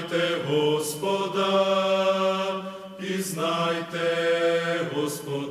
Пізнайте Господа, пізнайте Господа.